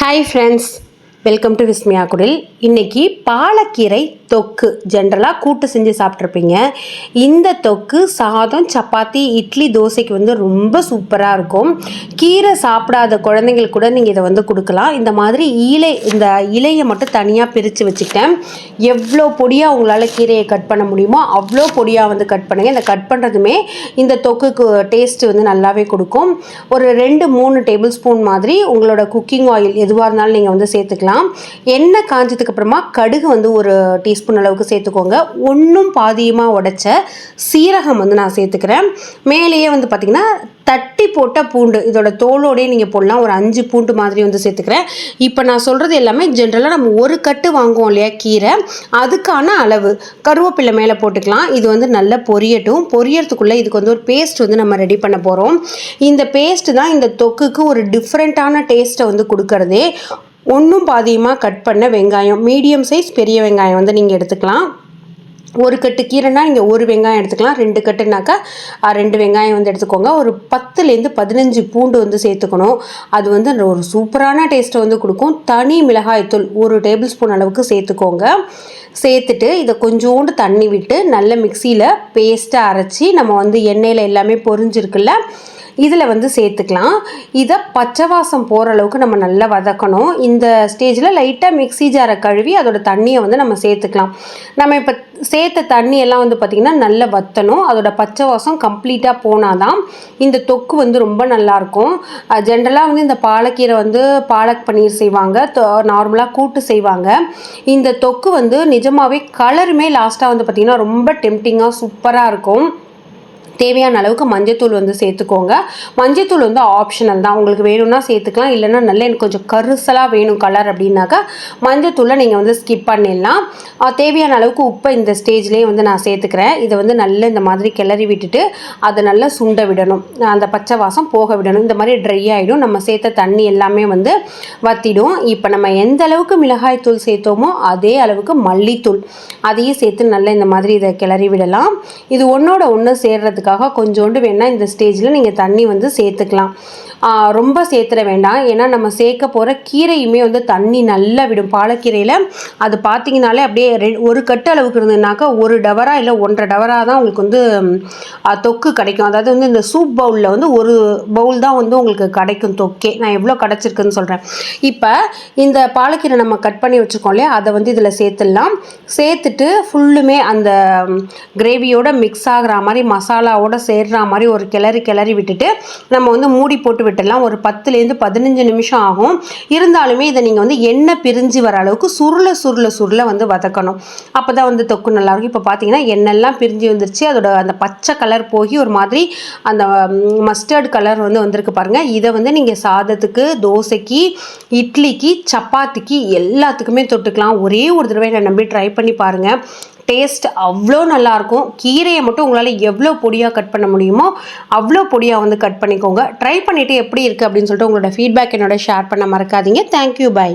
Hi friends welcome to Vismiya Kudil இன்னைக்கு பாலக்கீரை தொக்கு. ஜென்ரலாக கூட்டு செஞ்சு சாப்பிட்ருப்பீங்க இந்த தொக்கு சாதம் சப்பாத்தி இட்லி தோசைக்கு வந்து ரொம்ப சூப்பராக இருக்கும். கீரை சாப்பிடாத குழந்தைங்களுக்கு கூட நீங்கள் இதை வந்து கொடுக்கலாம். இந்த மாதிரி இலை இந்த இலையை மட்டும் தனியாக பிரித்து வச்சுக்கிட்டேன். எவ்வளோ பொடியாக உங்களால் கீரையை கட் பண்ண முடியுமோ அவ்வளோ பொடியாக வந்து கட் பண்ணுங்கள் இந்த கட் பண்ணுறதுமே இந்த தொக்குக்கு டேஸ்ட் வந்து நல்லாவே கொடுக்கும். ஒரு ரெண்டு மூணு டேபிள் ஸ்பூன் மாதிரி உங்களோட குக்கிங் ஆயில் எதுவாக இருந்தாலும் நீங்கள் வந்து சேர்த்துக்கலாம். எண்ணெய் காஞ்சதுக்கு அப்புறமா கடுகு வந்து ஒரு டீஸ்பூன் அளவுக்கு சேர்த்துக்கோங்க. ஒன்றும் பாதியமாக உடைச்ச சீரகம் வந்து நான் சேர்த்துக்கிறேன். மேலேயே வந்து பார்த்திங்கன்னா தட்டி போட்ட பூண்டு இதோட தோலோடே நீங்கள் போடலாம். ஒரு அஞ்சு பூண்டு மாதிரி வந்து சேர்த்துக்கிறேன். இப்போ நான் சொல்கிறது எல்லாமே ஜென்ரலாக நம்ம ஒரு கட்டு வாங்குவோம் இல்லையா கீரை. அதுக்கான அளவு. கருவேப்பிலை மேலே போட்டுக்கலாம். இது வந்து நல்லா பொரியட்டும். பொரியறதுக்குள்ளே இதுக்கு வந்து ஒரு பேஸ்ட் வந்து நம்ம ரெடி பண்ண போகிறோம் இந்த பேஸ்ட்டு தான் இந்த தொக்குக்கு ஒரு டிஃப்ரெண்ட்டான டேஸ்ட்டை வந்து கொடுக்கறதே. ஒன்றும் பாதியமாக கட் பண்ண வெங்காயம்? மீடியம் சைஸ் பெரிய வெங்காயம் வந்து நீங்கள் எடுத்துக்கலாம். ஒரு கட்டு கீரைனா நீங்கள் ஒரு வெங்காயம் எடுத்துக்கலாம். ரெண்டு கட்டுனாக்கா ரெண்டு வெங்காயம் வந்து எடுத்துக்கோங்க. ஒரு பத்துலேருந்து பதினஞ்சு பூண்டு வந்து சேர்த்துக்கணும். அது வந்து ஒரு சூப்பரான டேஸ்ட்டை வந்து கொடுக்கும். தனி மிளகாய்த்தூள் ஒரு டேபிள் ஸ்பூன் அளவுக்கு சேர்த்துக்கோங்க. சேர்த்துட்டு இதை கொஞ்சோண்டு தண்ணி விட்டு நல்ல மிக்சியில் பேஸ்ட்டாக அரைச்சி நம்ம வந்து எண்ணெயில் எல்லாமே பொரிஞ்சிருக்குல்ல இதில் வந்து சேர்த்துக்கலாம். இதை பச்சை வாசம் போகிற அளவுக்கு நம்ம நல்லா வதக்கணும். இந்த ஸ்டேஜில் லைட்டாக மிக்ஸி ஜாரை கழுவி அதோட தண்ணியை வந்து நம்ம சேர்த்துக்கலாம். நம்ம இப்போ சேர்த்த தண்ணி எல்லாம் வந்து பார்த்திங்கன்னா நல்லா வற்றணும் அதோட பச்சை வாசம் கம்ப்ளீட்டாக போனால் தான் இந்த தொக்கு வந்து ரொம்ப நல்லாயிருக்கும் ஜென்ரலாக வந்து இந்த பாலக்கீரை வந்து பாலக் பன்னீர் செய்வாங்க. நார்மலாக கூட்டு செய்வாங்க. இந்த தொக்கு வந்து நிஜமாகவே கலருமே லாஸ்ட்டாக வந்து பார்த்திங்கன்னா ரொம்ப டெம்டிங்காக சூப்பராக இருக்கும். தேவையான அளவுக்கு மஞ்சத்தூள் வந்து சேர்த்துக்கோங்க. மஞ்சத்தூள் வந்து ஆப்ஷனல் தான். உங்களுக்கு வேணும்னா சேர்த்துக்கலாம். இல்லைன்னா நல்ல எனக்கு கொஞ்சம் கருசலாக வேணும் கலர் அப்படின்னாக்கா மஞ்சத்தூளை நீங்கள் வந்து ஸ்கிப் பண்ணிடலாம். தேவையான அளவுக்கு உப்பை இந்த ஸ்டேஜ்லேயே வந்து நான் சேர்த்துக்கிறேன். இதை வந்து நல்லா இந்த மாதிரி கிளறி விட்டுட்டு அதை நல்லா சுண்ட விடணும். அந்த பச்சை வாசம் போக விடணும். இந்த மாதிரி ட்ரை ஆகிடும் நம்ம சேர்த்த தண்ணி எல்லாமே வந்து வத்திடும். இப்போ நம்ம எந்த அளவுக்கு மிளகாய் தூள் சேர்த்தோமோ அதே அளவுக்கு மல்லித்தூள். அதையும் சேர்த்து நல்லா இந்த மாதிரி இதை கிளறி விடலாம். இது ஒன்றோட ஒன்று அதுக்காக கொஞ்சோண்டு வேணால் இந்த ஸ்டேஜில் நீங்கள் தண்ணி வந்து சேர்த்துக்கலாம். ரொம்ப சேர்த்துட வேண்டாம். ஏன்னா நம்ம சேர்க்க போகிற கீரையுமே வந்து தண்ணி நல்லா விடும். பாலக்கீரையில் அது பார்த்தீங்கனாலே அப்படியே ரெ- ஒரு கட்டு அளவுக்கு இருந்ததுனாக்கா ஒரு டவரா இல்லை ஒன்றரை டவரா தான் உங்களுக்கு வந்து தொக்கு கிடைக்கும். அதாவது வந்து இந்த சூப் பவுலில் வந்து ஒரு பவுல் தான் வந்து உங்களுக்கு கிடைக்கும் தொக்கே. நான் எவ்வளோ கிடச்சிருக்குன்னு சொல்கிறேன் இப்போ இந்த பாலக்கீரை நம்ம கட் பண்ணி வச்சுருக்கோம் இல்லையா? அதை வந்து இதில் சேர்த்துடலாம். சேர்த்துட்டு ஃபுல்லுமே அந்த கிரேவியோட மிக்ஸ் ஆகிற மாதிரி மசாலா மசாலாவோட சேர்ற மாதிரி ஒரு கிளறி கிளறி விட்டுட்டு நம்ம வந்து மூடி போட்டு விட்டுடலாம். ஒரு பத்துலேருந்து பதினஞ்சு நிமிஷம் ஆகும். இருந்தாலுமே இதை நீங்கள் வந்து எண்ணெய் பிரிஞ்சு வர அளவுக்கு சுருள சுருள சுருள வந்து வதக்கணும். அப்போ தான் வந்து தொக்கு நல்லாயிருக்கும் இப்போ பார்த்தீங்கன்னா எண்ணெய்லாம் பிரிஞ்சு வந்துருச்சு. அதோட அந்த பச்சை கலர் போய் ஒரு மாதிரி அந்த மஸ்டர்ட் கலர் வந்து வந்திருக்கு பாருங்கள் இதை வந்து நீங்கள் சாதத்துக்கு தோசைக்கு இட்லிக்கு சப்பாத்திக்கு எல்லாத்துக்குமே தொட்டுக்கலாம். ஒரே ஒரு தடவை என்னை நம்பி ட்ரை பண்ணி பாருங்கள் டேஸ்ட் அவ்வளோ நல்லாயிருக்கும். கீரையை மட்டும் உங்களால் எவ்வளோ பொடியாக கட் பண்ண முடியுமோ அவ்வளோ பொடியாக வந்து கட் பண்ணிக்கோங்க. ட்ரை பண்ணிவிட்டு எப்படி இருக்குது அப்படின்னு சொல்லிட்டு உங்களோட ஃபீட்பேக் என்னோட ஷேர் பண்ண மறக்காதீங்க. Thank you bye